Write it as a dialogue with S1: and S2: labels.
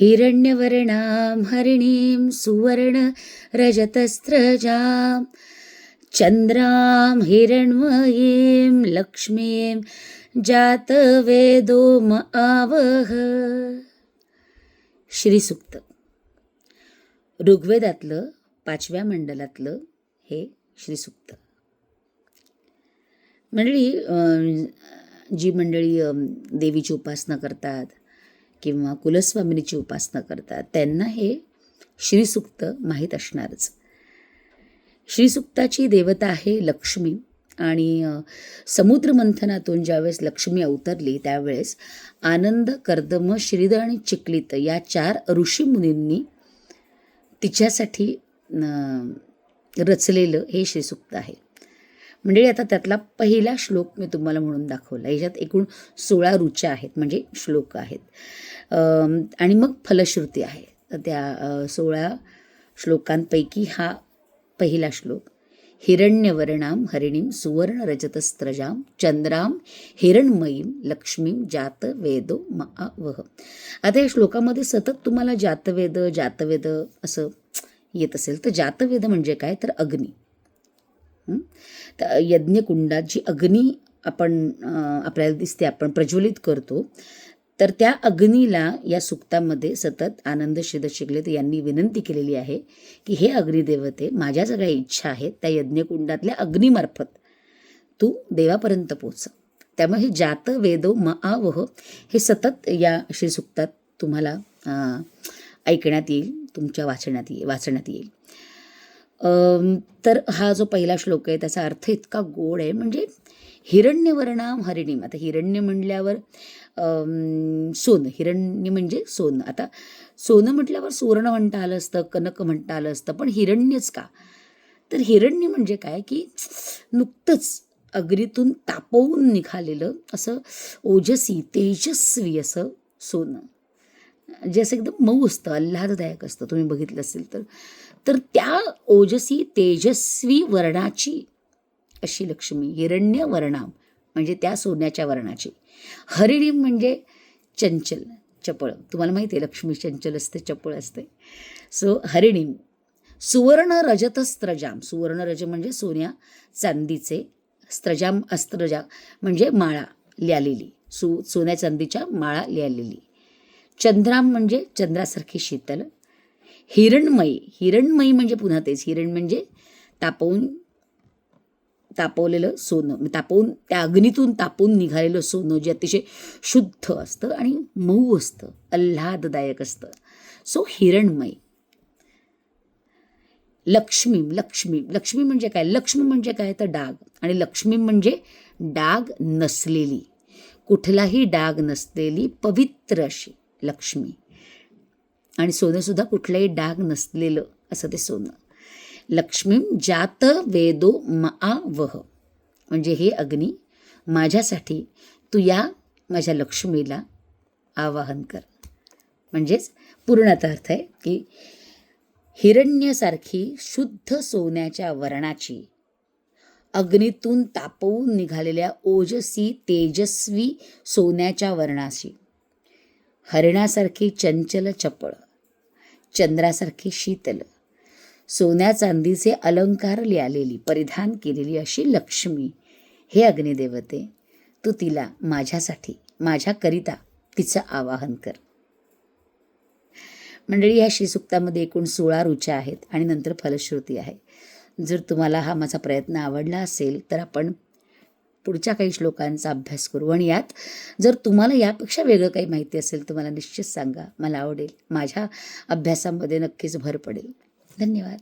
S1: हिरण्यवर्णां हरिणीं सुवर्ण रजतस्रजां चन्द्रां हिरण्मयीं लक्ष्मीं जातवेदो म आवह। श्रीसुक्त। ऋग्वेदातलं पाचव्या मंडलातलं हे श्रीसुक्त. मंडळी जी मंडळी देवीची उपासना करतात किंवा कुलस्वामिनीची उपासना करतात त्यांना हे श्रीसुक्त माहीत असणारच. श्रीसुक्ताची देवता आहे लक्ष्मी आणि समुद्रमंथनातून ज्यावेळेस लक्ष्मी अवतरली त्यावेळेस आनंद कर्दम श्रीद आणि चिकलित या चार ऋषीमुनींनी तिच्यासाठी रचलेलं हे श्रीसुक्त आहे. म्हणजे आता त्यातला पहिला श्लोक मी तुम्हाला म्हणून दाखवला. याच्यात एकूण सोळा रुच्या आहेत म्हणजे श्लोक आहेत. आणि मग फलश्रुती आहे. तर त्या सोळा श्लोकांपैकी हा पहिला श्लोक. हिरण्यवर्णाम हरिणीम सुवर्ण रजतस्त्रजाम चंद्राम हिरणमयीम लक्ष्मीम जात वेदो मा वह आता या श्लोकामध्ये सतत तुम्हाला जातवेद जातवेद असं येत असेल तर जातवेद म्हणजे काय? तर अग्नी. तर यज्ञकुंडात जी अग्नी आपण आपल्याला दिसते आपण प्रज्वलित करतो तर त्या अग्नीला या सुक्तामध्ये सतत आनंद श्रीद शिकलेत यांनी विनंती केलेली आहे की हे अग्निदेवते माझ्या सगळ्या इच्छा आहेत त्या यज्ञकुंडातल्या अग्नीमार्फत तू देवापर्यंत पोच. त्यामुळे हे जात वेदो म आवह हे सतत या श्रीसुक्तात तुम्हाला ऐकण्यात येईल तुमच्या वाचण्यात येईल वाचण्यात येईल. तर हा जो पहिला श्लोक आहे त्याचा अर्थ इतका गोड आहे. म्हणजे हिरण्यवर्णाम हरिणीम आता हिरण्य म्हणल्यावर सोन सोनं हिरण्य म्हणजे सोनं. आता सोनं म्हटल्यावर सुवर्ण म्हणता आलं असतं कनक म्हणता आलं असतं पण हिरण्यच का? तर हिरण्य म्हणजे काय? की नुकतंच अग्रीतून तापवून निघालेलं असं ओजसी तेजस्वी असं सोनं. जे असं एकदम मऊ असतं आल्हाददायक असतं तुम्ही बघितलं असेल तर. तर त्या ओजसी तेजस्वी वर्णाची अशी लक्ष्मी हिरण्य वर्णाम म्हणजे त्या सोन्याच्या वर्णाची. हरिणीम म्हणजे चंचल चपळ. तुम्हाला माहिती आहे लक्ष्मी चंचल असते चपळ असते. सो हरिणीम. सुवर्ण रजत स्त्रजाम सुवर्ण रज म्हणजे सोन्या चांदीचे स्त्रजाम अस्त्रजा म्हणजे माळा लिहालेली सु सोन्या चांदीच्या माळा लिहालेली चंद्राम म्हणजे चंद्रासारखी शीतल. हिरणमयी हिरणमयी म्हणजे पुन्हा तेच. हिरण म्हणजे तापवून तापवलेलं सोनं. म्हणजे तापवून त्या अग्नीतून तापवून निघालेलं सोनं जे अतिशय शुद्ध असतं आणि मऊ असतं आल्हाददायक असतं. सो हिरणमयी. लक्ष्मी लक्ष्मी लक्ष्मी म्हणजे काय? लक्ष्मी म्हणजे काय? तर डाग. आणि लक्ष्मी म्हणजे डाग नसलेली. कुठलाही डाग नसलेली पवित्र अशी. लक्ष्मी. आणि सोनंसुद्धा कुठलंही डाग नसलेलं असं ते सोनं. लक्ष्मी जात वेदो मा वह. म्हणजे हे अग्नी माझ्यासाठी तू या माझ्या लक्ष्मीला आवाहन कर. म्हणजेच पूर्णतः अर्थ आहे की हिरण्यसारखी शुद्ध सोन्याच्या वर्णाची अग्नीतून तापवून निघालेल्या ओजसी तेजस्वी सोन्याच्या वर्णाशी हरिणासारखी चंचल चपळ चंद्रासारखी शीतल सोन्या चांदीचे अलंकार लिहालेली परिधान केलेली अशी लक्ष्मी. हे अग्निदेवते तू तिला माझ्यासाठी माझ्याकरिता तिचं आवाहन कर. मंडळी ह्या श्रीसुक्तामध्ये एकूण सोळा रुच्या आहेत आणि नंतर फलश्रुती आहे. जर तुम्हाला हा माझा प्रयत्न आवडला असेल तर आपण पुढच्या काही श्लोकांचा अभ्यास करू. आणि यात जर तुम्हाला यापेक्षा वेगळं काही माहिती असेल तर मला निश्चित सांगा. मला आवडेल. माझ्या अभ्यासामध्ये नक्कीच भर पडेल. धन्यवाद.